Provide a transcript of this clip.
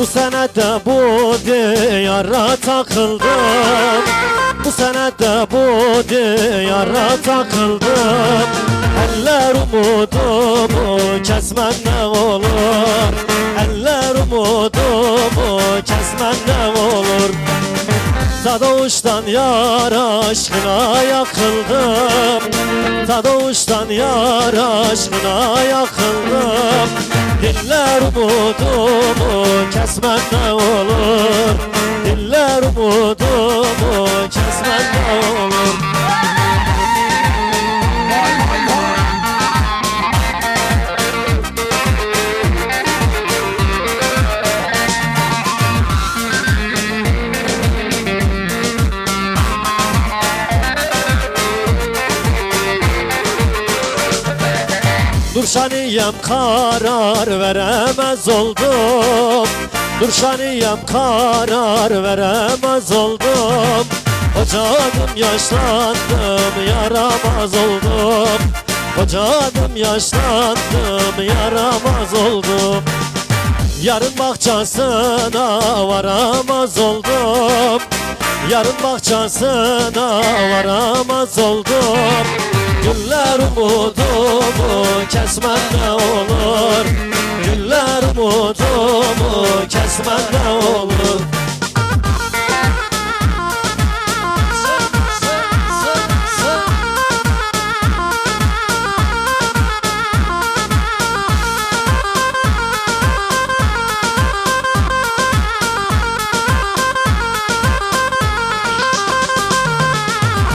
Bu sene de bu diyara takıldım. Bu sene de bu diyara takıldım. Eller umudumu kesmem ne olur. Eller umudumu kesmem ne olur. Ta doğuştan yar aşkına yakıldım. Ta doğuştan yar aşkına yakıldım. Diller umudumu kesmen ne olur. Diller umudumu kesmen ne olur. Dur şaniyem karar veremez oldum Dur şaniyem karar veremez oldum. Kocadım yaşlandım yaramaz oldum. Kocadım yaşlandım yaramaz oldum. Yarın bahçesine varamaz oldum. Yarın bahçesine varamaz oldum. Güller umudumu kesmen ne olur